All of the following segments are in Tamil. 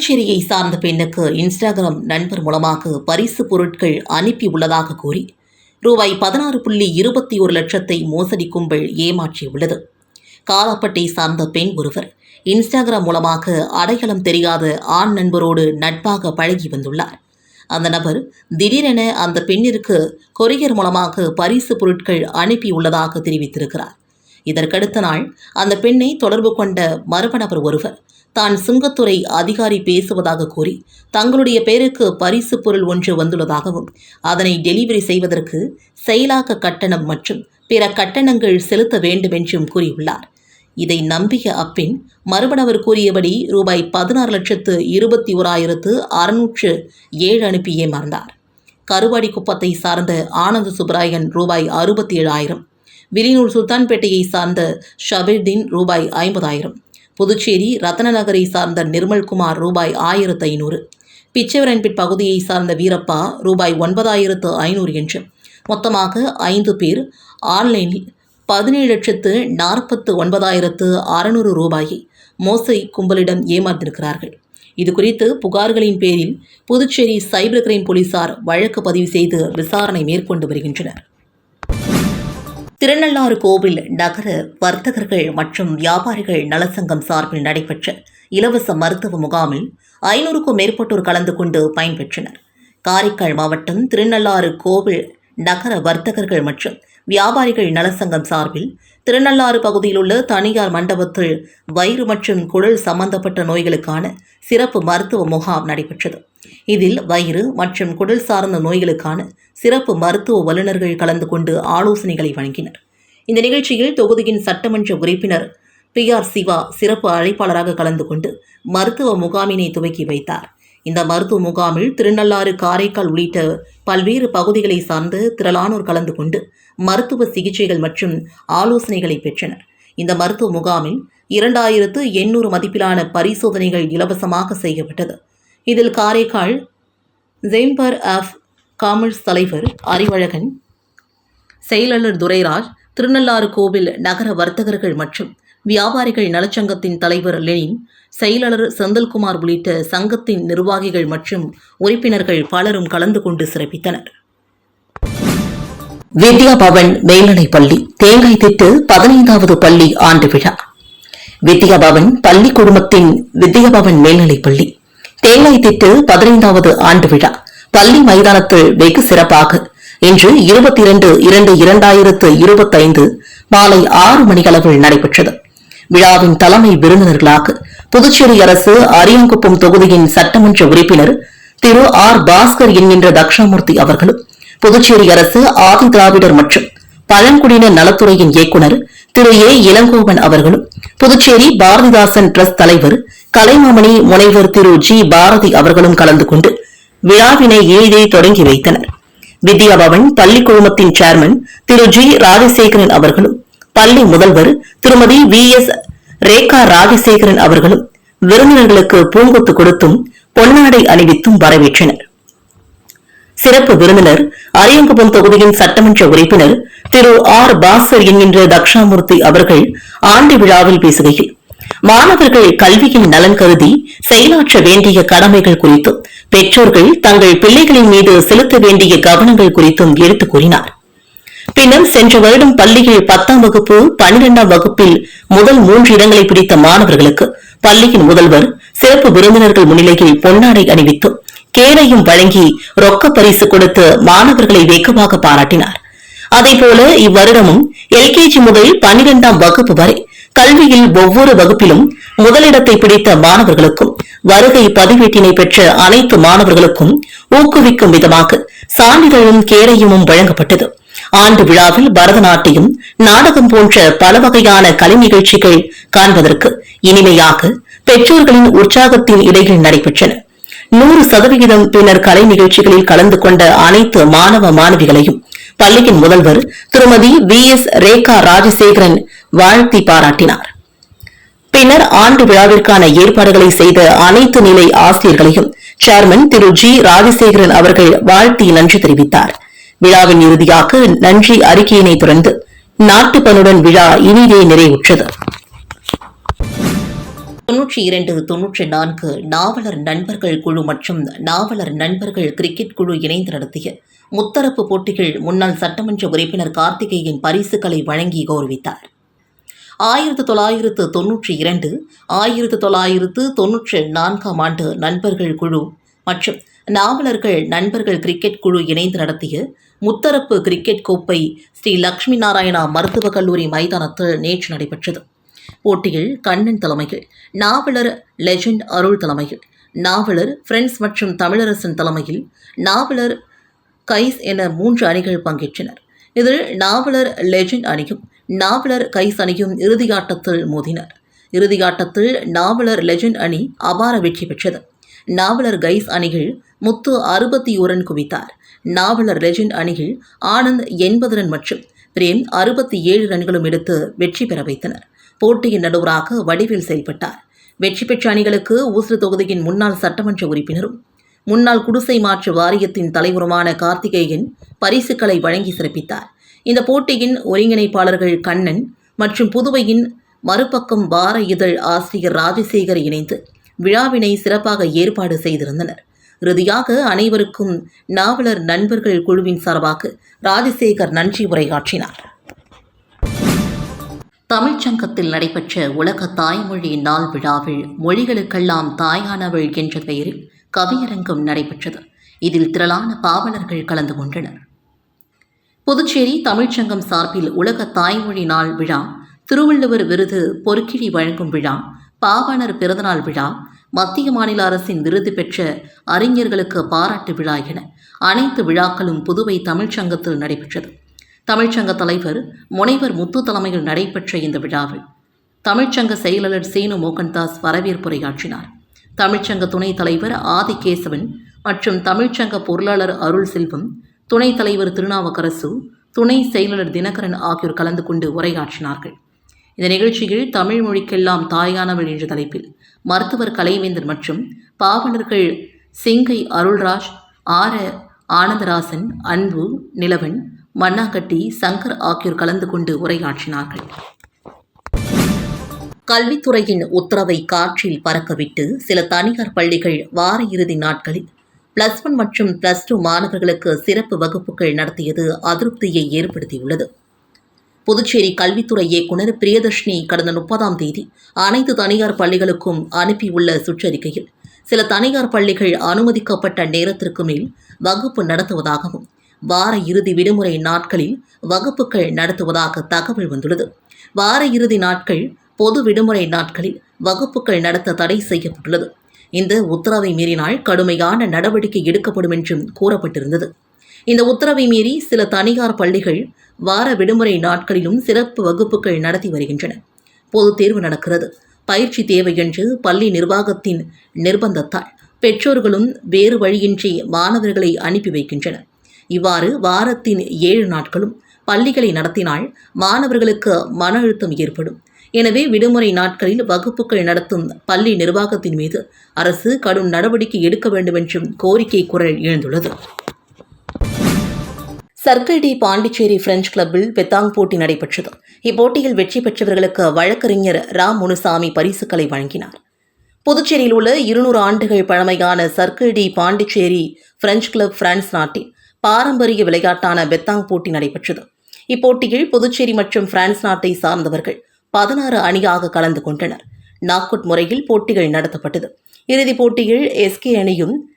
புதுச்சேரியை சார்ந்த பெண்ணுக்கு இன்ஸ்டாகிராம் நண்பர் மூலமாக பரிசு பொருட்கள் அனுப்பியுள்ளதாக கூறி ரூபாய் பதினாறு புள்ளி இருபத்தி ஒரு லட்சத்தை மோசடி கும்பல் ஏமாற்றியுள்ளது. காலாப்பட்டை சார்ந்த பெண் ஒருவர் இன்ஸ்டாகிராம் மூலமாக அடையாளம் தெரியாத ஆண் நண்பரோடு நட்பாக பழகி வந்துள்ளார். அந்த நபர் திடீரென அந்த பெண்ணிற்கு கொரியர் மூலமாக பரிசு பொருட்கள் அனுப்பியுள்ளதாக தெரிவித்திருக்கிறார். இதற்கடுத்த நாள் அந்த பெண்ணை தொடர்பு கொண்ட மர்ம நபர் ஒருவர் தான் சுங்கத்துறை அதிகாரி பேசுவதாக கூறி தங்களுடைய பெயருக்கு பரிசு பொருள் ஒன்று வந்துள்ளதாகவும் அதனை டெலிவரி செய்வதற்கு செயலாக்க கட்டணம் மற்றும் பிற கட்டணங்கள் செலுத்த வேண்டும் என்றும் கூறியுள்ளார். இதை நம்பிய அப்பெண் மறுபணவர் கூறியபடி ரூபாய் பதினாறு லட்சத்து இருபத்தி ஓராயிரத்து அறுநூற்று ஏழு அனுப்பி ஏமாந்தார் கருவாடி குப்பத்தை சார்ந்த ஆனந்த சுப்ராயன் ரூபாய் அறுபத்தி ஏழாயிரம் விலினூர் சுல்தான்பேட்டையை சார்ந்த ஷபீர்தீன் ரூபாய் ஐம்பதாயிரம். புதுச்சேரி ரத்னநகரை சார்ந்த நிர்மல்குமார் ரூபாய் ஆயிரத்து ஐநூறு. பிச்சைவரன்பிட் பகுதியை சார்ந்த வீரப்பா ரூபாய் ஒன்பதாயிரத்து ஐநூறு என்று. மொத்தமாக ஐந்து பேர் ஆன்லைனில் பதினேழு லட்சத்து நாற்பத்து ஒன்பதாயிரத்து அறுநூறு ரூபாயை மோசடி கும்பலிடம் ஏமாந்திருக்கிறார்கள் இது குறித்து புகார்களின் பேரில் புதுச்சேரி சைபர் கிரைம் போலீசார் வழக்கு பதிவு செய்து விசாரணை மேற்கொண்டு வருகின்றனர். திருநள்ளாறு கோவில் நகர வர்த்தகர்கள் மற்றும் வியாபாரிகள் நலசங்கம் சார்பில் நடைபெற்ற இலவச மருத்துவ முகாமில் ஐநூறுக்கும் மேற்பட்டோர் கலந்து கொண்டு பயன்பெற்றனர். காரைக்கால் மாவட்டம் திருநள்ளாறு கோவில் நகர வர்த்தகர்கள் மற்றும் வியாபாரிகள் நலசங்கம் சார்பில் திருநள்ளாறு பகுதியில் உள்ள தனியார் மண்டபத்தில் வயிறு மற்றும் குடல் சம்பந்தப்பட்ட நோய்களுக்கான சிறப்பு மருத்துவ முகாம் நடைபெற்றது. இதில் வயிறு மற்றும் குடல் சார்ந்த நோய்களுக்கான சிறப்பு மருத்துவ வல்லுநர்கள் கலந்து கொண்டு ஆலோசனைகளை வழங்கினர். இந்த நிகழ்ச்சியில் தொகுதியின் சட்டமன்ற உறுப்பினர் பி ஆர் சிவா சிறப்பு அழைப்பாளராக கலந்து கொண்டு மருத்துவ முகாமினை துவக்கி வைத்தார். இந்த மருத்துவ முகாமில் திருநள்ளாறு காரைக்கால் உள்ளிட்ட பல்வேறு பகுதிகளை சார்ந்த திரளானோர் கலந்து கொண்டு மருத்துவ சிகிச்சைகள் மற்றும் ஆலோசனைகளை பெற்றனர். இந்த மருத்துவ முகாமில் இரண்டாயிரத்து எண்ணூறு மதிப்பிலான பரிசோதனைகள் இலவசமாக செய்யப்பட்டது. இதில் காரைக்கால் ஜெயிம்பர் ஆஃப் காமர்ஸ் தலைவர் அறிவழகன் செயலாளர் துரைராஜ் திருநள்ளாறு கோவில் நகர வர்த்தகர்கள் மற்றும் வியாபாரிகள் நலச்சங்கத்தின் தலைவர் லெனின் செயலாளர் செந்தில்குமார் உள்ளிட்ட சங்கத்தின் நிர்வாகிகள் மற்றும் உறுப்பினர்கள் பலரும் கலந்து கொண்டு சிறப்பித்தனர். வித்யா பவன் மேல்நிலைப் பள்ளி தேங்காய் திட்டு பதினைந்தாவது பள்ளி ஆண்டு விழா. வித்யா பவன் பள்ளி குழுமத்தின் வித்யா பவன் மேல்நிலைப் பள்ளி தேங்காய் திட்டு பதினைந்தாவது ஆண்டு விழா. பள்ளி மைதானத்தில் வெகு சிறப்பாக இன்று இருபத்தி இரண்டு இரண்டு இரண்டாயிரத்து இருபத்தைந்து மாலை ஆறு மணிகளவில் நடைபெற்றது. விழாவின் தலைமை விருந்தினர்களாக புதுச்சேரி அரசு அரியங்குப்பம் தொகுதியின் சட்டமன்ற உறுப்பினர் திரு ஆர் பாஸ்கர் என்கின்ற தக்ஷாமூர்த்தி அவர்களும் புதுச்சேரி அரசு ஆதி திராவிடர் மற்றும் பழங்குடியினர் நலத்துறையின் இயக்குநர் திரு ஏ இளங்கோவன் அவர்களும் புதுச்சேரி பாரதிதாசன் டிரஸ்ட் தலைவர் கலைமாமணி முனைவர் திரு ஜி பாரதி அவர்களும் கலந்து கொண்டு விழாவினை எளிதே தொடங்கி வைத்தனர். வித்யா பவன் பள்ளி குழுமத்தின் சேர்மன் திரு ஜி ராஜசேகரன் அவர்களும் பள்ளி முதல்வர் திருமதி வி எஸ் ரேகா ராஜசேகரன் அவர்களும் விருந்தினர்களுக்கு பூங்கொத்து கொடுத்தும் பொன்னாடை அணிவித்தும் வரவேற்றனர். சிறப்பு விருந்தினர் அரியங்குப்பம் தொகுதியின் சட்டமன்ற உறுப்பினர் திரு ஆர் பாஸ்கர் என்கின்ற தக்ஷாமூர்த்தி அவர்கள் ஆண்டு விழாவில் பேசுகையில் மாணவர்கள் கல்வியின் நலன் கருதி செயலாற்ற வேண்டிய கடமைகள் குறித்தும் பெற்றோர்கள் தங்கள் பிள்ளைகளின் மீது செலுத்த வேண்டிய கவனங்கள் குறித்தும் எடுத்துக் கூறினார். பின்னர் சென்ற வருடம் பள்ளியில் பத்தாம் வகுப்பு பனிரெண்டாம் வகுப்பில் முதல் மூன்று இடங்களை பிடித்த மாணவர்களுக்கு பள்ளியின் முதல்வர் சிறப்பு விருந்தினர்கள் முன்னிலையில் பொன்னாடை அணிவித்து கேடையும் வழங்கி ரொக்க பரிசு கொடுத்து மாணவர்களை வெகுவாக பாராட்டினார். அதேபோல இவ்வருடமும் எல்கேஜி முதல் பன்னிரெண்டாம் வகுப்பு வரை கல்வியில் ஒவ்வொரு வகுப்பிலும் முதலிடத்தை பிடித்த மாணவர்களுக்கும் வருகை பதிவேட்டினை பெற்ற அனைத்து மாணவர்களுக்கும் ஊக்குவிக்கும் விதமாக சான்றிதழும் கேடயமும் வழங்கப்பட்டது. ஆண்டு விழாவில் பரதநாட்டியம் நாடகம் போன்ற பல வகையான கலை நிகழ்ச்சிகள் காண்பதற்கு இனிமையாக பெற்றோர்களின் உற்சாகத்தின் இடையில் நடைபெற்றன. நூறு சதவிகிதம் பின்னர் கலை நிகழ்ச்சிகளில் கலந்து கொண்ட அனைத்து மாணவ மாணவிகளையும் பள்ளியின் முதல்வர் திருமதி வி. எஸ். ரேகா ராஜசேகரன் வாழ்த்தி பாராட்டினார். பின்னர் ஆண்டு விழாவிற்கான ஏற்பாடுகளை செய்த அனைத்து நிலை ஆசிரியர்களையும் சேர்மன் திரு ஜி. ராஜசேகரன் அவர்கள் வாழ்த்தி நன்றி தெரிவித்தார். விழாவின் இறுதியாக நன்றி அறிக்கையினை தொடர்ந்து நாட்டுப்பனுடன் விழா இனிதே நிறைவுற்றது. தொன்னூற்றி இரண்டு தொன்னூற்றி நான்கு நாவலர் நண்பர்கள் குழு மற்றும் நாவலர் நண்பர்கள் கிரிக்கெட் குழு இணைந்து நடத்திய முத்தரப்பு போட்டிகள் முன்னாள் சட்டமன்ற உறுப்பினர் கார்த்திகேயன் பரிசுகளை வழங்கி கௌரவித்தார். ஆயிரத்து தொள்ளாயிரத்து தொன்னூற்றி இரண்டு ஆயிரத்து தொள்ளாயிரத்து தொன்னூற்றி நான்காம் ஆண்டு நண்பர்கள் குழு மற்றும் நாவலர்கள் நண்பர்கள் கிரிக்கெட் குழு இணைந்து நடத்திய முத்தரப்பு கிரிக்கெட் கோப்பை ஸ்ரீ லக்ஷ்மி நாராயணா மருத்துவக் கல்லூரி மைதானத்தில் நேற்று நடைபெற்றது. போட்டியில் கண்ணன் தலைமையில் நாவலர் லெஜண்ட் அருள் தலைமையில் நாவலர் ஃப்ரெண்ட்ஸ் மற்றும் தமிழரசன் தலைமையில் நாவலர் கைஸ் என மூன்று அணிகள் பங்கேற்றனர். இதில் நாவலர் லெஜண்ட் அணியும் நாவலர் கைஸ் அணியும் இறுதியாட்டத்தில் மோதினர். இறுதியாட்டத்தில் நாவலர் லெஜண்ட் அணி அபார வெற்றி பெற்றது. நாவலர் கைஸ் அணிகள் முத்து அறுபத்தி ரன் குவித்தார். நாவலர் லெஜெண்ட் அணிகள் ஆனந்த் எண்பது ரன் மற்றும் பிரேம் அறுபத்தி ஏழு ரன்களும் எடுத்து வெற்றி பெற வைத்தனர். போட்டியின் நடுவராக வடிவில் செயல்பட்டார். வெற்றி பெற்ற அணிகளுக்கு ஊசுறு தொகுதியின் முன்னாள் சட்டமன்ற உறுப்பினரும் முன்னாள் குடிசை மாற்று வாரியத்தின் தலைவருமான கார்த்திகேயன் பரிசுகளை வழங்கி சிறப்பித்தார். இந்த போட்டியின் ஒருங்கிணைப்பாளர்கள் கண்ணன் மற்றும் புதுவையின் மறுபக்கம் வார இதழ் ஆசிரியர் ராஜசேகர் இணைந்து விழாவினை சிறப்பாக ஏற்பாடு செய்திருந்தனர். இறுதியாக அனைவருக்கும் நாவலர் நண்பர்கள் குழுவின் சார்பாக ராஜசேகர் நன்றி உரையாற்றினார். தமிழ்ச்சங்கத்தில் நடைபெற்ற உலக தாய்மொழி நாள் விழாவில் மொழிகளுக்கெல்லாம் தாயானவள் என்ற பெயரில் கவியரங்கம் நடைபெற்றது. இதில் திரளான பாவலர்கள் கலந்து கொண்டனர். புதுச்சேரி தமிழ்ச்சங்கம் சார்பில் உலக தாய்மொழி நாள் விழா திருவள்ளுவர் விருது பொற்கிழி வழங்கும் விழா பாவாணர் பிறந்தநாள் விழா மத்திய மாநில அரசின் விருது பெற்ற அறிஞர்களுக்கு பாராட்டு விழா என அனைத்து விழாக்களும் புதுவை தமிழ்ச்சங்கத்தில் நடைபெற்றது. தமிழ்ச்சங்க தலைவர் முனைவர் முத்து தலைமையில் நடைபெற்ற இந்த விழாவில் தமிழ்ச்சங்க செயலாளர் சீனு மோகன்தாஸ் வரவேற்புரையாற்றினார். தமிழ்ச்சங்க துணைத் தலைவர் ஆதிகேசவன் மற்றும் தமிழ்ச்சங்க பொருளாளர் அருள் செல்வம் துணைத் தலைவர் திருநாவுக்கரசு துணை செயலாளர் தினகரன் ஆகியோர் கலந்து கொண்டு உரையாற்றினார்கள். இந்த நிகழ்ச்சியில் தமிழ் மொழிக்கெல்லாம் தாயானவள் என்ற தலைப்பில் மருத்துவர் கலைவேந்தர் மற்றும் பாவலர்கள் சிங்கை அருள்ராஜ் ஆர. ஆனந்தராசன் அன்பு நிலவன் மண்ணாக்கட்டி சங்கர் ஆகியோர் கலந்து கொண்டு உரையாற்றினார்கள். கல்வித்துறையின் உத்தரவை காற்றில் பறக்கவிட்டு சில தனியார் பள்ளிகள் வார இறுதி நாட்களில் பிளஸ் ஒன் மற்றும் பிளஸ் டூ மாணவர்களுக்கு சிறப்பு வகுப்புகள் நடத்தியது அதிருப்தியை ஏற்படுத்தியுள்ளது. புதுச்சேரி கல்வித்துறை இயக்குநர் பிரியதர்ஷினி கடந்த முப்பதாம் தேதி அனைத்து தனியார் பள்ளிகளுக்கும் அனுப்பியுள்ள சுற்றறிக்கையில் சில தனியார் பள்ளிகள் அனுமதிக்கப்பட்ட நேரத்திற்கு மேல் வகுப்பு நடத்துவதாகவும் வார இறுதி விடுமுறை நாட்களில் வகுப்புகள் நடத்துவதாக தகவல் வந்துள்ளது. வார இறுதி நாட்கள் பொது விடுமுறை நாட்களில் வகுப்புகள் நடத்த தடை செய்யப்பட்டுள்ளது. இந்த உத்தரவை மீறினால் கடுமையான நடவடிக்கை எடுக்கப்படும் என்றும் கூறப்பட்டிருந்தது. இந்த உத்தரவை மீறி சில தனியார் பள்ளிகள் வார விடுமுறை நாட்களிலும் சிறப்பு வகுப்புகள் நடத்தி வருகின்றன. பொது தேர்வு நடக்கிறது. பயிற்சி தேவை என்று பள்ளி நிர்வாகத்தின் நிர்பந்தத்தால் பெற்றோர்களும் வேறு வழியின்றி மாணவர்களை அனுப்பி வைக்கின்றனர். இவ்வாறு வாரத்தின் ஏழு நாட்களும் பள்ளிகளை நடத்தினால் மாணவர்களுக்கு மன அழுத்தம் ஏற்படும். எனவே விடுமுறை நாட்களில் வகுப்புகள் நடத்தும் பள்ளி நிர்வாகத்தின் மீது அரசு கடும் நடவடிக்கை எடுக்க வேண்டும் என்றும் கோரிக்கை குரல் எழுந்துள்ளது. சர்க்கிள் டி பாண்டிச்சேரி பிரெஞ்சு கிளப்பில் பெத்தாங் போட்டி நடைபெற்றது. இப்போட்டியில் வெற்றி பெற்றவர்களுக்கு வழக்கறிஞர் ராம் முனுசாமி பரிசுகளை வழங்கினார். புதுச்சேரியில் உள்ள இருநூறு ஆண்டுகள் பழமையான circle de Pondicherry French club France நாட்டின் பாரம்பரிய விளையாட்டான பெத்தாங் போட்டி நடைபெற்றது. இப்போட்டியில் புதுச்சேரி மற்றும் பிரான்ஸ் நாட்டை சார்ந்தவர்கள் பதினாறு அணியாக கலந்து கொண்டனர். நாக்குட் முறையில் போட்டிகள் நடத்தப்பட்டது. இறுதிப் போட்டியில் எஸ்கே அணியும்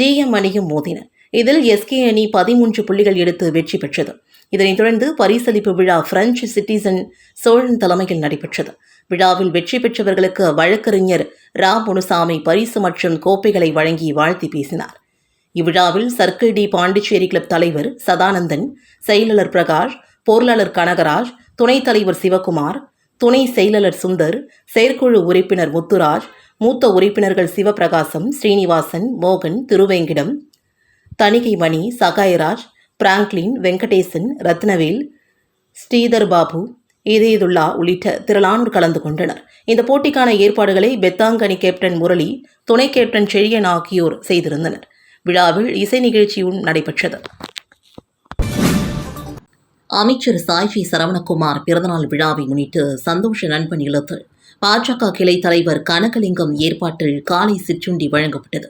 டிஎம் அணியும் மோதின. இதில் எஸ்கே அணி பதிமூன்று புள்ளிகள் எடுத்து வெற்றி பெற்றது. இதனைத் தொடர்ந்து பரிசளிப்பு விழா பிரெஞ்சு சிட்டிசன் சோழன் தலைமையில் நடைபெற்றது. விழாவில் வெற்றி பெற்றவர்களுக்கு வழக்கறிஞர் ரா முனுசாமி பரிசு மற்றும் கோப்பைகளை வழங்கி வாழ்த்தி பேசினார். இவ்விழாவில் சர்க்கிள் டி பாண்டிச்சேரி கிளப் தலைவர் சதானந்தன் செயலாளர் பிரகாஷ் பொருளாளர் கனகராஜ் துணைத் தலைவர் சிவகுமார் துணை செயலாளர் சுந்தர் செயற்குழு உறுப்பினர் முத்துராஜ் மூத்த உறுப்பினர்கள் சிவபிரகாசம் ஸ்ரீனிவாசன் மோகன் திருவேங்கிடம் தணிகை மணி சகாயராஜ் பிராங்க்லின் வெங்கடேசன் ரத்னவேல் ஸ்ரீதர் பாபு இதயதுல்லா உள்ளிட்ட திரளானோர் கலந்து கொண்டனர். இந்த போட்டிக்கான ஏற்பாடுகளை பெத்தாங்கனி கேப்டன் முரளி துணை கேப்டன் செழியன் ஆகியோர் செய்திருந்தனர். விழாவில் இசை நிகழ்ச்சியும் நடைபெற்றது. அமைச்சர் சாய்ஜி சரவணகுமார் பிறந்தநாள் விழாவை முன்னிட்டு சந்தோஷ நண்பன் இல்லத்தில் பாஜக கிளை தலைவர் கனகலிங்கம் ஏற்பாட்டில் காலை சிற்றுண்டி வழங்கப்பட்டது.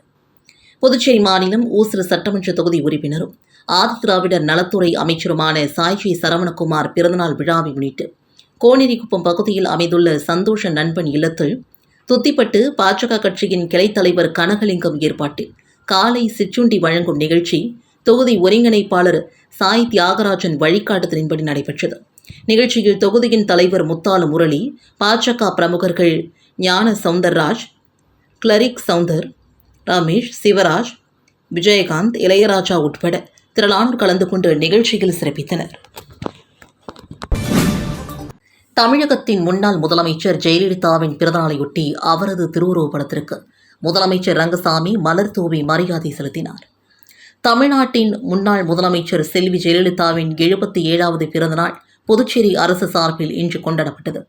புதுச்சேரி மாநிலம் ஊசூர் சட்டமன்ற தொகுதி உறுப்பினரும் ஆதிதிராவிடர் நலத்துறை அமைச்சருமான சாய்ஜி சரவணகுமார் பிறந்தநாள் விழாவை முன்னிட்டு கோனேரிக்குப்பம் பகுதியில் அமைந்துள்ள சந்தோஷ நண்பன் இல்லத்தில் துத்திப்பட்டு பாஜக கட்சியின் கிளைத் தலைவர் கனகலிங்கம் ஏற்பாட்டில் காலை சிற்றுண்டி வழங்கும் நிகழ்ச்சி தொகுதி ஒருங்கிணைப்பாளர் சாய் தியாகராஜன் வழிகாட்டுதலின்படி நடைபெற்றது. நிகழ்ச்சியில் தொகுதியின் தலைவர் முத்தாலு முரளி பாஜக பிரமுகர்கள் ஞான சவுந்தர்ராஜ் கிளரிக் சவுந்தர் ரமேஷ் சிவராஜ் விஜயகாந்த் இளையராஜா உட்பட திரளான் கலந்து கொண்டு நிகழ்ச்சியில் சிறப்பித்தனர். தமிழகத்தின் முன்னாள் முதலமைச்சர் ஜெயலலிதாவின் பிறந்தநாளையொட்டி அவரது திருவுருவப்படத்திற்கு முதலமைச்சர் ரங்கசாமி மலர் தூவி மரியாதை செலுத்தினார். தமிழ்நாட்டின் முன்னாள் முதலமைச்சர் செல்வி ஜெயலலிதாவின் எழுபத்தி ஏழாவது பிறந்தநாள் புதுச்சேரி அரசு சார்பில் இன்று கொண்டாடப்பட்டது.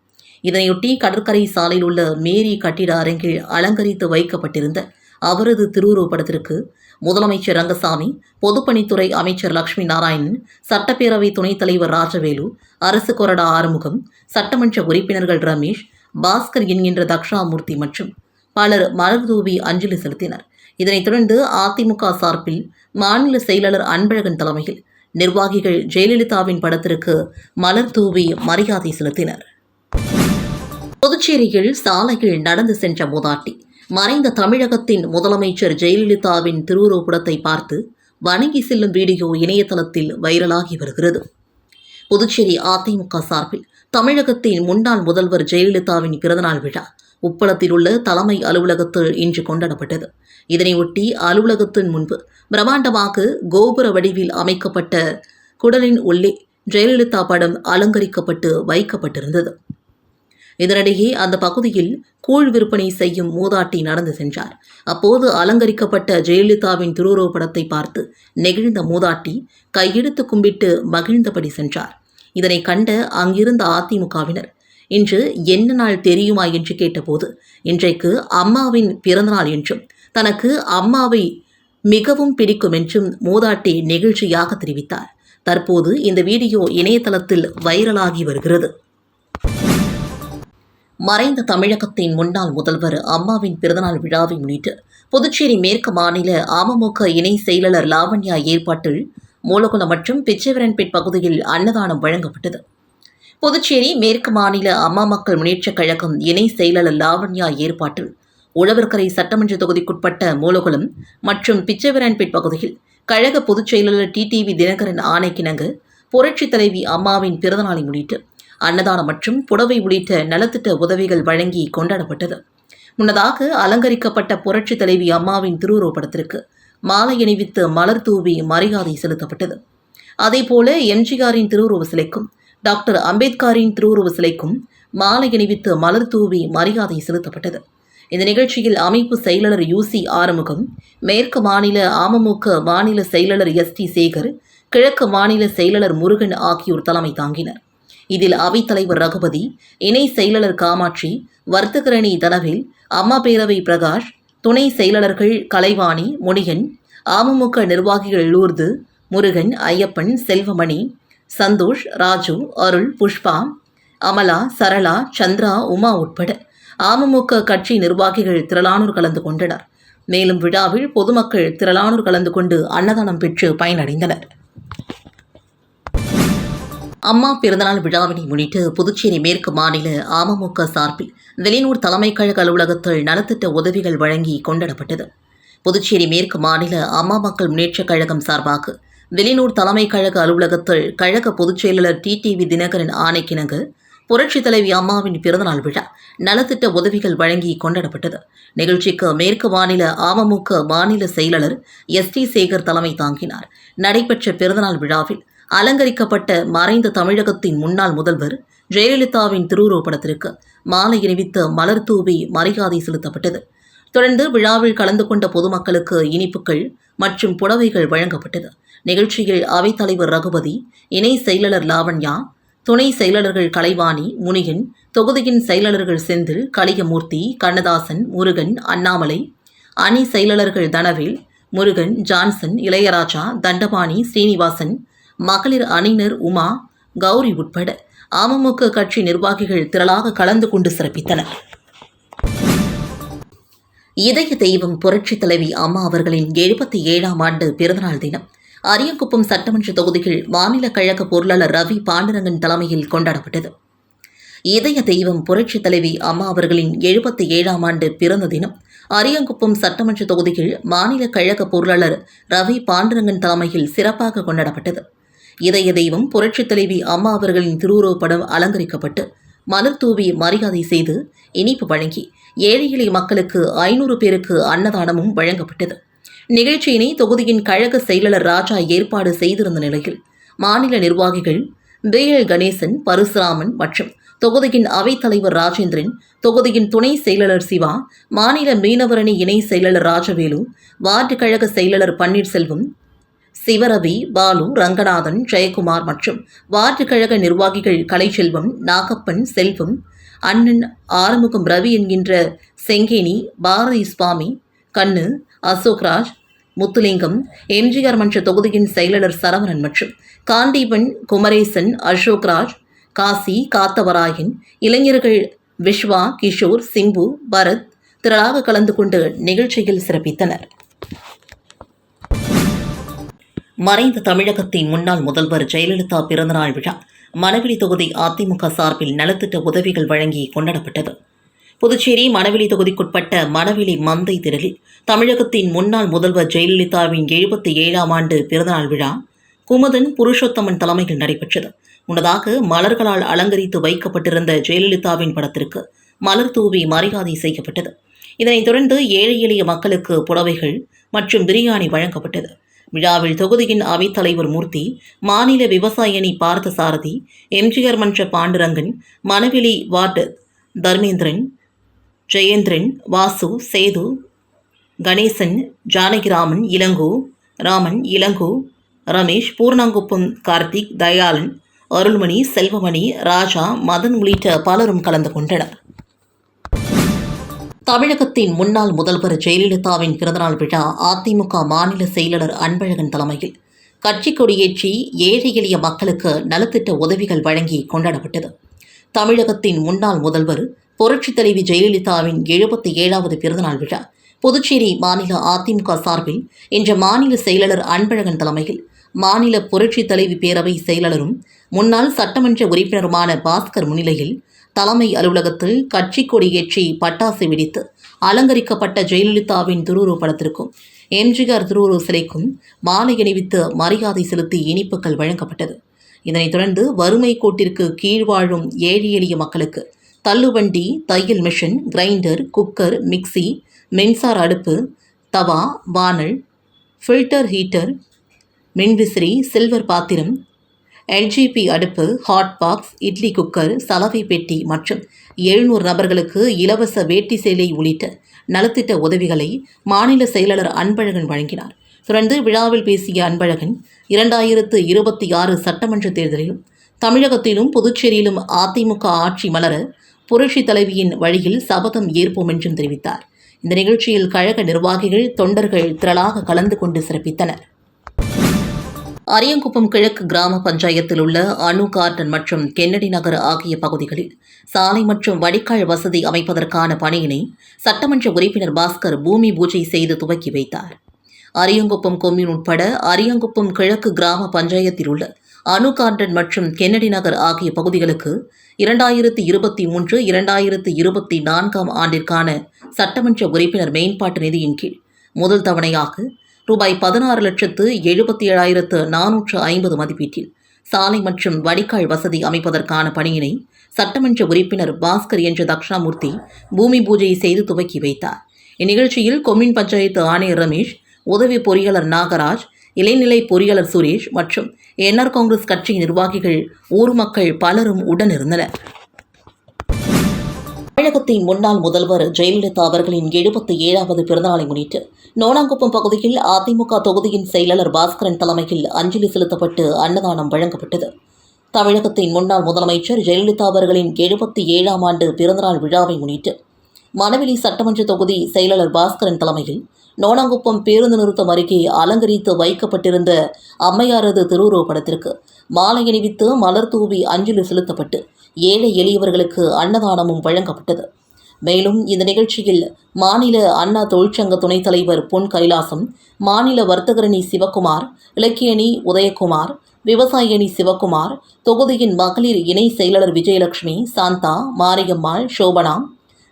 இதனையொட்டி கடற்கரை சாலையில் உள்ள மேரி கட்டிட அரங்கில் அலங்கரித்து வைக்கப்பட்டிருந்த அவரது திருவுருவப்படத்திற்கு முதலமைச்சர் ரங்கசாமி பொதுப்பணித்துறை அமைச்சர் லட்சுமி நாராயணன் சட்டப்பேரவை துணைத் தலைவர் ராஜவேலு அரசு கொறடா ஆறுமுகம் சட்டமன்ற உறுப்பினர்கள் ரமேஷ் பாஸ்கர் என்கின்ற தக்ஷாமூர்த்தி மற்றும் பலர் மலர் தூவி அஞ்சலி செலுத்தினர். இதனைத் தொடர்ந்து அதிமுக சார்பில் மாநில செயலாளர் அன்பழகன் தலைமையில் நிர்வாகிகள் ஜெயலலிதாவின் படத்திற்கு மலர் தூவி மரியாதை செலுத்தினர். புதுச்சேரியில் சாலையில் நடந்து சென்ற மூதாட்டி மறைந்த தமிழகத்தின் முதலமைச்சர் ஜெயலலிதாவின் திருவுருவப்படத்தை பார்த்து வணங்கி செல்லும் வீடியோ இணையதளத்தில் வைரலாகி வருகிறது. புதுச்சேரி அதிமுக சார்பில் தமிழகத்தின் முன்னாள் முதல்வர் ஜெயலலிதாவின் பிறந்தநாள் விழா உப்பளத்தில் உள்ள தலைமை அலுவலகத்தில் இன்று கொண்டாடப்பட்டது. இதனையொட்டி அலுவலகத்தின் முன்பு பிரம்மாண்டமாக கோபுர வடிவில் அமைக்கப்பட்ட குடலின் உள்ளே ஜெயலலிதா படம் அலங்கரிக்கப்பட்டு வைக்கப்பட்டிருந்தது. இதனிடையே அந்த பகுதியில் கூழ் விற்பனை செய்யும் மூதாட்டி நடந்து சென்றார். அப்போது அலங்கரிக்கப்பட்ட ஜெயலலிதாவின் திருவுருவப் படத்தை பார்த்து நெகிழ்ந்த மூதாட்டி கையெடுத்து கும்பிட்டு மகிழ்ந்தபடி சென்றார். இதனை கண்ட அங்கிருந்த அதிமுகவினர் இன்று என்ன நாள் தெரியுமா? என்று கேட்டபோது இன்றைக்கு அம்மாவின் பிறந்தநாள் என்றும் தனக்கு அம்மாவை மிகவும் பிடிக்கும் என்றும் மூதாட்டி நெகிழ்ச்சியாக தெரிவித்தார். தற்போது இந்த வீடியோ இணையதளத்தில் வைரலாகி வருகிறது. மறைந்த தமிழகத்தின் முன்னாள் முதல்வர் அம்மாவின் பிறந்தநாள் விழாவை முன்னிட்டு புதுச்சேரி மேற்கு மாநில அமமுக இணை செயலாளர் லாவண்யா ஏற்பாட்டில் மூலகுளம் மற்றும் பிச்சைவரன்பேட் பகுதியில் அன்னதானம் வழங்கப்பட்டது. புதுச்சேரி மேற்கு மாநில அம்மா மக்கள் முன்னேற்றக் கழகம் இணை செயலாளர் லாவண்யா ஏற்பாட்டில் உழவர்கரை சட்டமன்ற தொகுதிக்குட்பட்ட மூலகுளம் மற்றும் பிச்சைவரன்பேட் பகுதியில் கழக பொதுச் செயலாளர் டிடிவி தினகரன் ஆணைக்கிணங்கு புரட்சித் தலைவி அம்மாவின் பிறந்தநாளை முன்னிட்டு அன்னதானம் மற்றும் புடவை உள்ளிட்ட நலத்திட்ட உதவிகள் வழங்கி கொண்டாடப்பட்டது. முன்னதாக அலங்கரிக்கப்பட்ட புரட்சி தலைவி அம்மாவின் திருவுருவப்படத்திற்கு மாலை அணிவித்து மலர் தூவி மரியாதை செலுத்தப்பட்டது. அதேபோல எம்ஜிஆரின் திருவுருவ சிலைக்கும் டாக்டர் அம்பேத்கரின் திருவுருவ சிலைக்கும் மாலை அணிவித்து மலர் தூவி மரியாதை செலுத்தப்பட்டது. இந்த நிகழ்ச்சியில் அமைப்பு செயலாளர் யூசி ஆறுமுகம் மேற்கு மாநில அமமுக மாநில செயலாளர் எஸ் டி சேகர் கிழக்கு மாநில செயலாளர் முருகன் ஆகியோர் தலைமை தாங்கினர். இதில் அவைத்தலைவர் ரகுபதி இணை செயலாளர் காமாட்சி வர்த்தகரணி தனவேல் அம்மா பேரவை பிரகாஷ் துணை செயலாளர்கள் கலைவாணி முனிகன் அமமுக நிர்வாகிகள் லூர்து முருகன் ஐயப்பன் செல்வமணி சந்தோஷ் ராஜு அருள் புஷ்பா அமலா சரளா சந்திரா உமா உட்பட அமமுக கட்சி நிர்வாகிகள் திரளானோர் கலந்து கொண்டனர். மேலும் விழாவில் பொதுமக்கள் திரளானோர் கலந்து கொண்டு அன்னதானம் பெற்று பயனடைந்தனர். அம்மா பிறந்தநாள் விழாவினை முன்னிட்டு புதுச்சேரி மேற்கு மாநில அமமுக சார்பில் வெளியூர் தலைமை கழக அலுவலகத்தில் நலத்திட்ட உதவிகள் வழங்கி கொண்டாடப்பட்டது. புதுச்சேரி மேற்கு மாநில அம்மா மக்கள் முன்னேற்றக் கழகம் சார்பாக வெளியூர் தலைமை கழக அலுவலகத்தில் கழக பொதுச் செயலாளர் டிடிவி தினகரன் ஆணைக்கிணங்க புரட்சித் தலைவி அம்மாவின் பிறந்தநாள் விழா நலத்திட்ட உதவிகள் வழங்கி கொண்டாடப்பட்டது. நிகழ்ச்சிக்கு மேற்கு மாநில அமமுக மாநில செயலாளர் எஸ் டி சேகர் தலைமை தாங்கினார். நடைபெற்ற பிறந்தநாள் விழாவில் அலங்கரிக்கப்பட்ட மறைந்த தமிழகத்தின் முன்னாள் முதல்வர் ஜெயலலிதாவின் திருவுருவப்படத்திற்கு மாலை அணிவித்து மலர் தூவி மரியாதை செலுத்தப்பட்டது. தொடர்ந்து விழாவில் கலந்து கொண்ட பொதுமக்களுக்கு இனிப்புகள் மற்றும் புடவைகள் வழங்கப்பட்டது. நிகழ்ச்சியில் அவைத்தலைவர் ரகுபதி இணை செயலாளர் லாவண்யா துணை செயலாளர்கள் கலைவாணி முனிகன் தொகுதியின் செயலாளர்கள் செந்தில் கலியமூர்த்தி கண்ணதாசன் முருகன் அண்ணாமலை அணி செயலாளர்கள் தனவேல் முருகன் ஜான்சன் இளையராஜா தண்டபாணி ஸ்ரீனிவாசன் மகளிர் அணியினர் உமா கௌரி உட்பட அமமுக கட்சி நிர்வாகிகள் திரளாக கலந்து கொண்டு சிறப்பித்தனர். இதய தெய்வம் புரட்சித் தலைவி அம்மா அவர்களின் எழுபத்தி ஏழாம் ஆண்டு பிறந்தநாள் தினம் அரியங்குப்பம் சட்டமன்ற தொகுதியில் மாநில கழக பொருளாளர் ரவி பாண்டுரங்கன் தலைமையில் கொண்டாடப்பட்டது. இதய தெய்வம் புரட்சித் தலைவி அம்மா அவர்களின் எழுபத்தி ஏழாம் ஆண்டு பிறந்த தினம் அரியங்குப்பம் சட்டமன்ற தொகுதியில் மாநில கழக பொருளாளர் ரவி பாண்டுரங்கன் தலைமையில் சிறப்பாக கொண்டாடப்பட்டது. இதய தெய்வம் புரட்சித் தலைவி அம்மா அவர்களின் திருவுருவப் படம் அலங்கரிக்கப்பட்டு மலர் தூவி மரியாதை செய்து இனிப்பு வழங்கி ஏழை எளிய மக்களுக்கு ஐநூறு பேருக்கு அன்னதானமும் வழங்கப்பட்டது. நிகழ்ச்சியினை தொகுதியின் கழக செயலாளர் ராஜா ஏற்பாடு செய்திருந்த நிலையில் மாநில நிர்வாகிகள் பி எல். கணேசன் பரசுராமன் மற்றும் தொகுதியின் அவைத்தலைவர் ராஜேந்திரன் தொகுதியின் துணை செயலாளர் சிவா மாநில மீனவரணி இணை செயலாளர் ராஜவேலு வார்டு கழக செயலாளர் பன்னீர்செல்வம் சிவரவி பாலு ரங்கநாதன் ஜெயக்குமார் மற்றும் வார்டு கழக நிர்வாகிகள் கலைச்செல்வம் நாகப்பன் செல்வம் அண்ணன் ஆறுமுகம் ரவி என்கின்ற செங்கேனி பாரதி சுவாமி கண்ணு அசோக்ராஜ் முத்துலிங்கம் எம்ஜிஆர் மன்ற தொகுதியின் செயலாளர் சரவணன் மற்றும் காண்டீபன் குமரேசன் அசோக்ராஜ் காசி காத்தவராயன் இளைஞர்கள் விஸ்வா கிஷோர் சிம்பு பரத் திரளாக கலந்து கொண்டு நிகழ்ச்சியில் சிறப்பித்தனர். மறைந்த தமிழகத்தின் முன்னாள் முதல்வர் ஜெயலலிதா பிறந்தநாள் விழா மணவெளி தொகுதி அதிமுக சார்பில் நலத்திட்ட உதவிகள் வழங்கி கொண்டாடப்பட்டது. புதுச்சேரி மணவெளி தொகுதிக்குட்பட்ட மணவெளி மந்தை திடலில் தமிழகத்தின் முன்னாள் முதல்வர் ஜெயலலிதாவின் எழுபத்தி ஏழாம் ஆண்டு பிறந்தநாள் விழா குமுதன் புருஷோத்தமன் தலைமையில் நடைபெற்றது. முன்னதாக மலர்களால் அலங்கரித்து வைக்கப்பட்டிருந்த ஜெயலலிதாவின் படத்திற்கு மலர் தூவி மரியாதை செய்யப்பட்டது. இதனைத் தொடர்ந்து ஏழை எளிய மக்களுக்கு புடவைகள் மற்றும் பிரியாணி வழங்கப்பட்டது. விழாவில் தொகுதியின் அவைத்தலைவர் மூர்த்தி மாநில விவசாய அணி பார்த்தசாரதி எம்ஜிஆர் மன்ற பாண்டுரங்கன் மனவெளி வார்டு தர்மேந்திரன் ஜெயேந்திரன் வாசு சேது கணேசன் ஜானகிராமன் இளங்கோ ராமன் இளங்கோ ரமேஷ் பூர்ணாங்குப்பம் கார்த்திக் தயாளன் அருள்மணி செல்வமணி ராஜா மதன் உள்ளிட்ட பலரும் கலந்து கொண்டனர். தமிழகத்தின் முன்னாள் முதல்வர் ஜெயலலிதாவின் பிறந்தநாள் விழா அதிமுக மாநில செயலாளர் அன்பழகன் தலைமையில் கட்சி கொடியேற்றி ஏழை எளிய மக்களுக்கு நலத்திட்ட உதவிகள் வழங்கி கொண்டாடப்பட்டது. தமிழகத்தின் முன்னாள் முதல்வர் புரட்சித் தலைவி ஜெயலலிதாவின் எழுபத்தி ஏழாவது பிறந்தநாள் விழா புதுச்சேரி மாநில அதிமுக சார்பில் இன்று மாநில செயலாளர் அன்பழகன் தலைமையில் மாநில புரட்சித் தலைவி பேரவை செயலாளரும் முன்னாள் சட்டமன்ற உறுப்பினருமான பாஸ்கர் முன்னிலையில் தலைமை அலுவலகத்தில் கட்சி கொடியேற்றி பட்டாசு வெடித்து அலங்கரிக்கப்பட்ட ஜெயலலிதாவின் திருவுருவப் படத்திற்கும் எம்ஜிஆர் திருவுருவ சிலைக்கும் மாலை அணிவித்து மரியாதை செலுத்தி இனிப்புகள் வழங்கப்பட்டது. இதனைத் தொடர்ந்து வறுமை கோட்டிற்கு கீழ் வாழும் ஏழை எளிய மக்களுக்கு தள்ளுவண்டி தையல் மிஷின் கிரைண்டர் குக்கர் மிக்ஸி மின்சார அடுப்பு தவா வானல் ஃபில்டர் ஹீட்டர் மின்விசிறி சில்வர் பாத்திரம் எல்ஜிபி அடுப்பு ஹாட் பாக்ஸ் இட்லி குக்கர் சலவை பெட்டி மற்றும் எழுநூறு நபர்களுக்கு இலவச வேட்டி சேலை உள்ளிட்ட நலத்திட்ட உதவிகளை மாநில செயலாளர் அன்பழகன் வழங்கினார். தொடர்ந்து விழாவில் பேசிய அன்பழகன் இரண்டாயிரத்து இருபத்தி ஆறு சட்டமன்ற தேர்தலிலும் தமிழகத்திலும் புதுச்சேரியிலும் அதிமுக ஆட்சி மலர புரட்சி தலைவியின் வழியில் சபதம் ஏற்போம் என்றும் தெரிவித்தார். இந்த நிகழ்ச்சியில் கழக நிர்வாகிகள் தொண்டர்கள் திரளாக கலந்து கொண்டு சிறப்பித்தனர். அரியங்குப்பம் கிழக்கு கிராம பஞ்சாயத்தில் உள்ள அணு கார்டன் மற்றும் கென்னடி நகர் ஆகிய பகுதிகளில் சாலை மற்றும் வடிகால் வசதி அமைப்பதற்கான பணியினை சட்டமன்ற உறுப்பினர் பாஸ்கர் பூமி பூஜை செய்து துவக்கி வைத்தார். அரியங்குப்பம் கொம்யூன் உட்பட அரியங்குப்பம் கிழக்கு கிராம பஞ்சாயத்தில் உள்ள அணு கார்டன் மற்றும் கென்னடி நகர் ஆகிய பகுதிகளுக்கு இரண்டாயிரத்தி இருபத்தி மூன்று இரண்டாயிரத்தி இருபத்தி நான்காம் ஆண்டிற்கான சட்டமன்ற உறுப்பினர் மேம்பாட்டு நிதியின் கீழ் முதல் தவணையாக ரூபாய் பதினாறு லட்சத்து எழுபத்தி ஏழாயிரத்து நானூற்று ஐம்பது மதிப்பீட்டில் சாலை மற்றும் வடிகால் வசதி அமைப்பதற்கான பணியினை சட்டமன்ற உறுப்பினர் பாஸ்கர் என்ற தக்ஷணாமூர்த்தி பூமி பூஜை செய்து துவக்கி வைத்தார். இந்நிகழ்ச்சியில் கொம்யூன் பஞ்சாயத்து ஆணையர் ரமேஷ் உதவி பொறியாளர் நாகராஜ் இளைநிலை பொறியாளர் சுரேஷ் மற்றும் என்ஆர் காங்கிரஸ் கட்சி நிர்வாகிகள் ஊர் மக்கள் பலரும் உடனிருந்தனர். தமிழகத்தின் முன்னாள் முதல்வர் ஜெயலலிதா அவர்களின் எழுபத்தி ஏழாவது பிறந்தநாளை முன்னிட்டு நோனாங்குப்பம் பகுதியில் அதிமுக தொகுதியின் செயலாளர் பாஸ்கரன் தலைமையில் அஞ்சலி செலுத்தப்பட்டு அன்னதானம் வழங்கப்பட்டது. தமிழகத்தின் முன்னாள் முதலமைச்சர் ஜெயலலிதா அவர்களின் எழுபத்தி ஏழாம் ஆண்டு பிறந்தநாள் விழாவை முன்னிட்டு மணவெளி சட்டமன்ற தொகுதி செயலாளர் பாஸ்கரன் தலைமையில் நோணாங்குப்பம் பேருந்து நிறுத்தம் அருகே அலங்கரித்து வைக்கப்பட்டிருந்த அம்மையாரது திருவுருவப்படத்திற்கு மாலை அணிவித்து மலர் தூவி அஞ்சலி செலுத்தப்பட்டு ஏழை எளியவர்களுக்கு அன்னதானமும் வழங்கப்பட்டது. மேலும் இந்த நிகழ்ச்சியில் மாநில அண்ணா தொழிற்சங்க துணைத் தலைவர் பொன் கைலாசம் மாநில வர்த்தகரணி சிவக்குமார் இலக்கியணி உதயகுமார் விவசாயணி சிவக்குமார் தொகுதியின் மகளிர் இணை செயலாளர் விஜயலட்சுமி சாந்தா மாரியம்மாள் சோபனா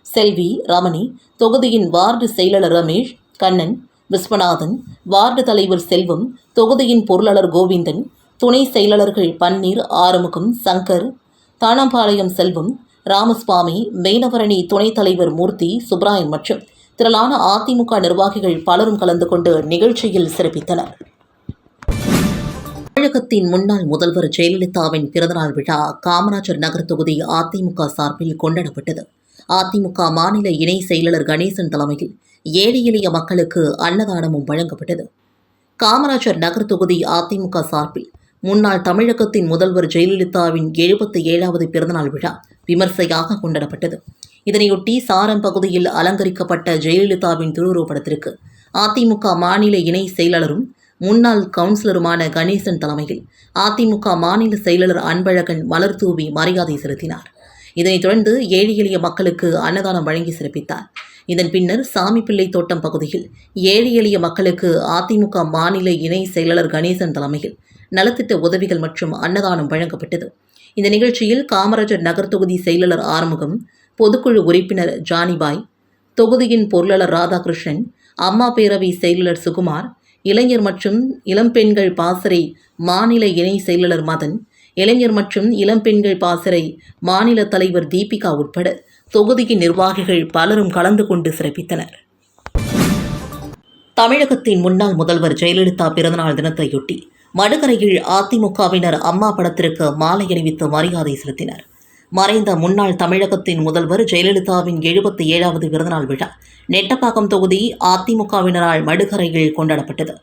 செல்வி ரமணி தொகுதியின் வார்டு செயலாளர் ரமேஷ் கண்ணன் விஸ்வநாதன் வார்டு தலைவர் செல்வம் தொகுதியின் பொருளாளர் கோவிந்தன் துணை செயலாளர்கள் பன்னீர் ஆறுமுகம் சங்கர் தானம்பாளையம் செல்வம் ராமசுவாமி மெய்னவரணி துணைத் தலைவர் மூர்த்தி சுப்ராயன் மற்றும் திரளான அதிமுக நிர்வாகிகள் பலரும் கலந்து கொண்டு நிகழ்ச்சியில் சிறப்பித்தனர். தமிழகத்தின் முன்னாள் முதல்வர் ஜெயலலிதாவின் பிறந்தநாள் விழா காமராஜர் நகர் தொகுதி அதிமுக சார்பில் கொண்டாடப்பட்டது. அதிமுக மாநில இணை செயலாளர் கணேசன் தலைமையில் ஏழை எளிய மக்களுக்கு அன்னதானமும் வழங்கப்பட்டது. காமராஜர் நகர் தொகுதி அதிமுக சார்பில் முன்னாள் தமிழகத்தின் முதல்வர் ஜெயலலிதாவின் எழுபத்தி ஏழாவது பிறந்தநாள் விழா விமர்சையாக கொண்டாடப்பட்டது. இதனையொட்டி சாரம் பகுதியில் அலங்கரிக்கப்பட்ட ஜெயலலிதாவின் திருவுருவப்படத்திற்கு அதிமுக மாநில இணை செயலாளரும் முன்னாள் கவுன்சிலருமான கணேசன் தலைமையில் அதிமுக மாநில செயலாளர் அன்பழகன் மலர் தூவி மரியாதை செலுத்தினார். இதனைத் தொடர்ந்து ஏழை எளிய மக்களுக்கு அன்னதானம் வழங்கி சிறப்பித்தார். இதன் பின்னர் சாமிப்பிள்ளை தோட்டம் பகுதியில் ஏழை எளிய மக்களுக்கு அதிமுக மாநில இணை செயலாளர் கணேசன் தலைமையில் நலத்திட்ட உதவிகள் மற்றும் அன்னதானம் வழங்கப்பட்டது. இந்த நிகழ்ச்சியில் காமராஜர் நகர் தொகுதி செயலாளர் ஆறுமுகம் பொதுக்குழு உறுப்பினர் ஜானிபாய் தொகுதியின் பொருளாளர் ராதாகிருஷ்ணன் அம்மா பேரவை செயலாளர் சுகுமார் இளைஞர் மற்றும் இளம்பெண்கள் பாசறை மாநில இணை செயலாளர் மதன் இளைஞர் மற்றும் இளம்பெண்கள் பாசறை மாநில தலைவர் தீபிகா உட்பட தொகுதியின் நிர்வாகிகள் பலரும் கலந்து கொண்டு சிறப்பித்தனர். தமிழகத்தின் முன்னாள் முதல்வர் ஜெயலலிதா பிறந்தநாள் தினத்தையொட்டி மடுகரையில் அதிமுகவினர் அம்மா படத்திற்கு மாலை அணிவித்து மரியாதை செலுத்தினர். மறைந்த முன்னாள் தமிழகத்தின் முதல்வர் ஜெயலலிதாவின் எழுபத்தி ஏழாவது பிறந்தநாள் விழா நெட்டப்பாக்கம் தொகுதி அதிமுகவினரால் மடுகரையில் கொண்டாடப்பட்டது.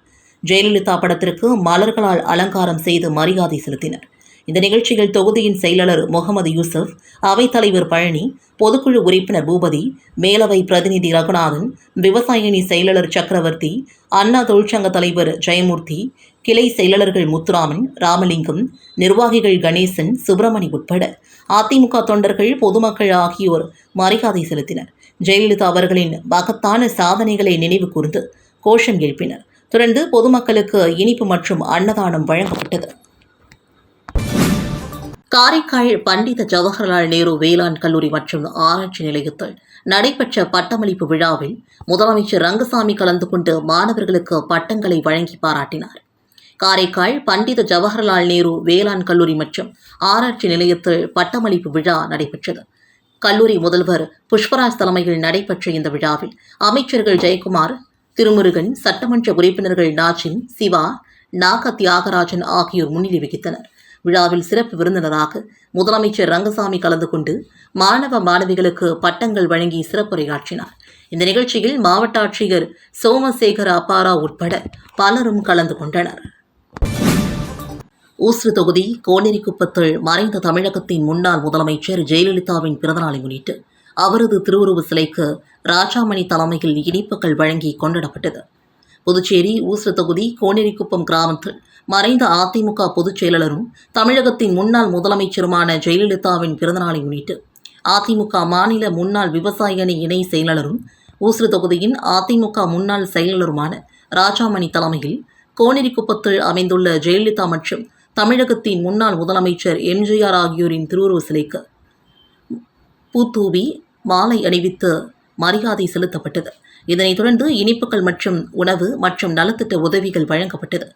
ஜெயலலிதா படத்திற்கு மலர்களால் அலங்காரம் செய்து மரியாதை செலுத்தினர். இந்த நிகழ்ச்சியில் தொகுதியின் செயலாளர் முகமது யூசப் அவைத்தலைவர் பழனி பொதுக்குழு உறுப்பினர் பூபதி மேலவை பிரதிநிதி ரகுநாதன் விவசாயினி செயலாளர் சக்கரவர்த்தி அண்ணா தொழிற்சங்க தலைவர் ஜெயமூர்த்தி கிளை செயலாளர்கள் முத்துராமன் ராமலிங்கம் நிர்வாகிகள் கணேசன் சுப்பிரமணி உட்பட அதிமுக தொண்டர்கள் பொதுமக்கள் ஆகியோர் மரியாதை செலுத்தினர். ஜெயலலிதா அவர்களின் மகத்தான சாதனைகளை நினைவு கூர்ந்து கோஷம் எழுப்பினர். தொடர்ந்து பொதுமக்களுக்கு இனிப்பு மற்றும் அன்னதானம் வழங்கப்பட்டது. காரைக்கால் பண்டித ஜவஹர்லால் நேரு வேளாண் கல்லூரி மற்றும் ஆராய்ச்சி நிலையத்தில் நடைபெற்ற பட்டமளிப்பு விழாவில் முதலமைச்சர் ரங்கசாமி கலந்து கொண்டு மாணவர்களுக்கு பட்டங்களை வழங்கி பாராட்டினார். காரைக்கால் பண்டித ஜவஹர்லால் நேரு வேளாண் கல்லூரி மற்றும் ஆராய்ச்சி நிலையத்தில் பட்டமளிப்பு விழா நடைபெற்றது. கல்லூரி முதல்வர் புஷ்பராஜ் தலைமையில் நடைபெற்ற இந்த விழாவில் அமைச்சர்கள் ஜெயக்குமார் திருமுருகன் சட்டமன்ற உறுப்பினர்கள் நாஜிம் சிவா நாக தியாகராஜன் ஆகியோர் முன்னிலை வகித்தனர். விழாவில் சிறப்பு விருந்தினராக முதலமைச்சர் ரங்கசாமி கலந்து கொண்டு மாணவ மாணவிகளுக்கு பட்டங்கள் வழங்கி சிறப்புரையாற்றினார். இந்த நிகழ்ச்சியில் மாவட்ட ஆட்சியர் சோமசேகர அப்பாரா உட்பட பலரும் கலந்து கொண்டனர். ஊசுறு தொகுதி கோனேரிக்குப்பத்தில் மறைந்த தமிழகத்தின் முன்னாள் முதலமைச்சர் ஜெயலலிதாவின் பிறந்தநாளை முன்னிட்டு அவரது திருவுருவ சிலைக்கு ராஜாமணி தலைமையில் இனிப்புகள் வழங்கி கொண்டாடப்பட்டது. புதுச்சேரி ஊசுறு தொகுதி கோனேரிக்குப்பம் கிராமத்தில் மறைந்த அதிமுக பொதுச் செயலாளரும் தமிழகத்தின் முன்னாள் முதலமைச்சருமான ஜெயலலிதாவின் பிறந்தநாளை முன்னிட்டு அதிமுக மாநில முன்னாள் விவசாய அணி இணை செயலாளரும் ஊசுறு தொகுதியின் அதிமுக முன்னாள் செயலாளருமான ராஜாமணி தலைமையில் கோனேரிக்குப்பத்தில் அமைந்துள்ள ஜெயலலிதா மற்றும் தமிழகத்தின் முன்னாள் முதலமைச்சர் எம்ஜிஆர் ஆகியோரின் திருவுருவ சிலைக்கு பூத்தூவி மாலை அணிவித்து மரியாதை செலுத்தப்பட்டது. இதனைத் தொடர்ந்து இனிப்புகள் மற்றும் உணவு மற்றும் நலத்திட்ட உதவிகள் வழங்கப்பட்டது.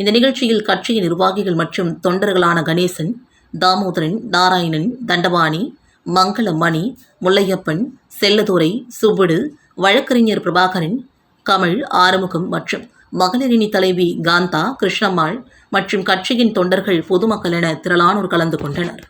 இந்த நிகழ்ச்சியில் கட்சியின் நிர்வாகிகள் மற்றும் தொண்டர்களான கணேசன் தாமோதரன் நாராயணன் தண்டபாணி மங்களமணி முல்லையப்பன் செல்லதுரை சுவடு வழக்கறிஞர் பிரபாகரன் கமல் ஆறுமுகம் மற்றும் மகளிரணி தலைவி காந்தா கிருஷ்ணம்மாள் மற்றும் கட்சியின் தொண்டர்கள் பொதுமக்கள் என திரளானோர் கலந்து கொண்டனர்.